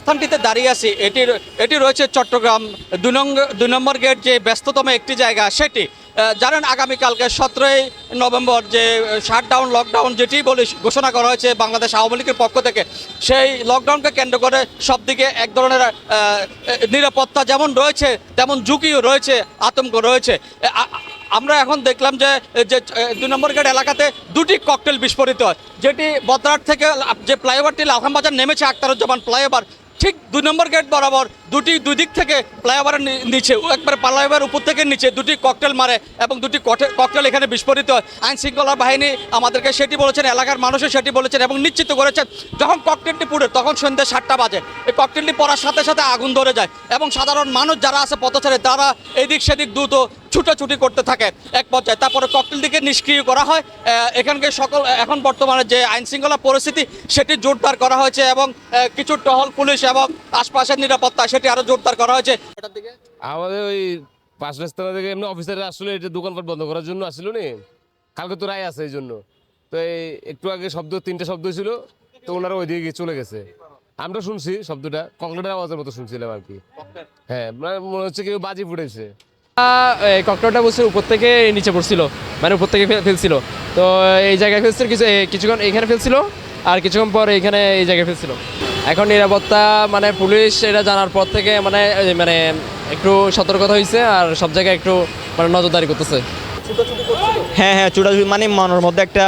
স্থানটিতে দাঁড়িয়ে আছি এটির এটি রয়েছে চট্টগ্রাম দুই নম্বর গেট যে ব্যস্ততম একটি জায়গা, সেটি জানেন আগামীকালকে সতেরোই নভেম্বর যে শাটডাউন লকডাউন যেটি বলে ঘোষণা করা হয়েছে বাংলাদেশ আওয়ামী লীগের পক্ষ থেকে, সেই লকডাউনকে কেন্দ্র করে সব দিকে এক ধরনের নিরাপত্তা যেমন রয়েছে, তেমন ঝুঁকিও রয়েছে, আতঙ্ক রয়েছে। আমরা এখন দেখলাম যে যে, দুই নম্বর গেট এলাকাতে দুটি ককটেল বিস্ফোরিত হয়, যেটি বদ্রাট থেকে যে ফ্লাইওভারটি লালখান নেমেছে আক্তারুজ্জামান ফ্লাইওভার ঠিক দুই নম্বর গেট বরাবর দুটি দুই দিক থেকে ফ্লাইওভারের নিচে একবার ফ্লাইওভার উপর থেকে নিচে দুটি ককটেল মারে এবং দুটি কটে- ককটেল এখানে বিস্ফোরিত হয়। আইন শৃঙ্খলা বাহিনী আমাদেরকে সেটি বলেছেন, এলাকার মানুষও সেটি বলেছেন এবং নিশ্চিত করেছেন, যখন ককটেলটি পুড়ে তখন সন্ধ্যে সাতটা বাজে। এই ককটেলটি পড়ার সাথে সাথে আগুন ধরে যায় এবং সাধারণ মানুষ যারা আছে পথচারে, তারা এদিক সেদিক দ্রুত ছুটোছুটি করতে থাকে এক পর্যায়ে। তারপরে ককটেলটিকে নিষ্ক্রিয় করা হয়। আহ, এখানকার সকল এখন বর্তমানে যে আইন শৃঙ্খলা পরিস্থিতি সেটি জোরদার করা হয়েছে এবং কিছু টহল পুলিশ এবং আশপাশের নিরাপত্তা সেটি আরও জোরদার করা হয়েছে। আমাদের ওই পাঁচ রাস্তা থেকে এমনি অফিসাররা আসলে এটা দোকানপাট বন্ধ করার জন্য আসলো নি। কালকে তো রায় আছে এই জন্য। তো এই একটু আগে শব্দ তিনটে শব্দ ছিল তো ওনারা ওইদিকে গিয়ে চলে গেছে। আমরা শুনছি শব্দটা কংক্রিটের আওয়াজের মতো শুনছিলাম আর কি। হ্যাঁ মানে মনে হচ্ছে কেউ বাজি ফুটেছে। ককটেলটা বসে উপর থেকে নিচে পড়ছিল মানে উপর থেকে ফেলছিল। তো এই জায়গায় ফেলছিল কিছু কিছুক্ষণ এখানে ফেলছিল, আর কিছুক্ষণ পর এখানে এই জায়গায় ফেলছিল। এখন নিরাপত্তা মানে পুলিশ এটা জানার পর থেকে মানে মানে একটু সতর্কতা হয়েছে আর সব জায়গায় একটু মানে নজরদারি করতেছে। হ্যাঁ হ্যাঁ চূড়া মানে মনের মধ্যে একটা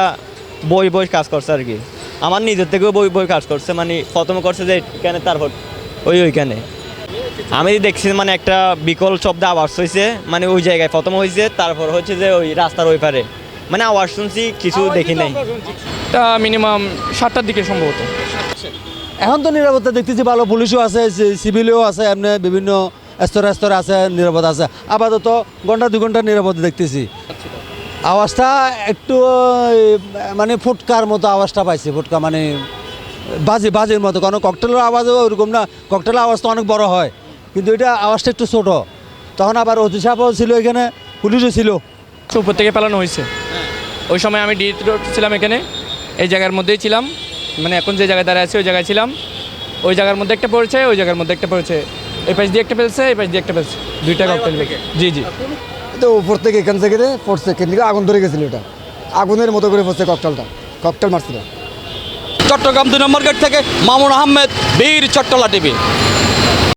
বই বই কাজ করছে আর কি। আমার নিজের থেকেও বই বই কাজ করছে মানে প্রথমে করছে যে এখানে তারপর ওই ওইখানে। আমি দেখছি মানে একটা বিকল শব্দ আওয়াজ হয়েছে মানে ওই জায়গায় প্রথম হয়েছে তারপর হচ্ছে যে ওই রাস্তার ওই পারে। মানে আওয়াজ শুনছি কিছু দেখি নাই। তা মিনিমাম সাতটার দিকে সম্ভবত। এখন তো নিরাপত্তা দেখতেছি ভালো পুলিশও আছে সিভিলও আছে এমনি বিভিন্ন স্তরে স্তরে আছে নিরাপদ আছে। আপাতত ঘণ্টা দু ঘণ্টা নিরাপদ দেখতেছি। আওয়াজটা একটু মানে ফুটকার মতো আওয়াজটা পাইছি ফুটকা মানে বাজে বাজের মতো। কারণ ককটেলের আওয়াজও ওরকম না। ককটেলের আওয়াজ তো অনেক বড় হয়। কিন্তু এটা আওয়াজটা একটু ছোট। তখন আবার অতি সাহেবও ছিল এখানে পুলিশও ছিল। তো উপর থেকে পালানো হয়েছে। ওই সময় আমি ডি রোড ছিলাম এখানে এই জায়গার মধ্যেই ছিলাম। মানে এখন যে জায়গায় দাঁড়িয়ে আছি ওই জায়গায় ছিলাম। ওই জায়গার মধ্যে একটা পড়েছে ওই জায়গার মধ্যে একটা পড়েছে। এই পাশ দিয়ে একটা ফেলছে এই পাশ দিয়ে একটা ফেলছে। দুইটা ককটেল জি জি। তো উপর থেকে এখান থেকে পড়ছে এখান থেকে আগুন ধরে গেছিল এটা। আগুনের মতো করে পড়ছে ককটেলটা ককটেল মারছিল। চট্টগ্রাম দুই নম্বর গেট থেকে মামুন আহমেদ বীর চট্টলা টিভি।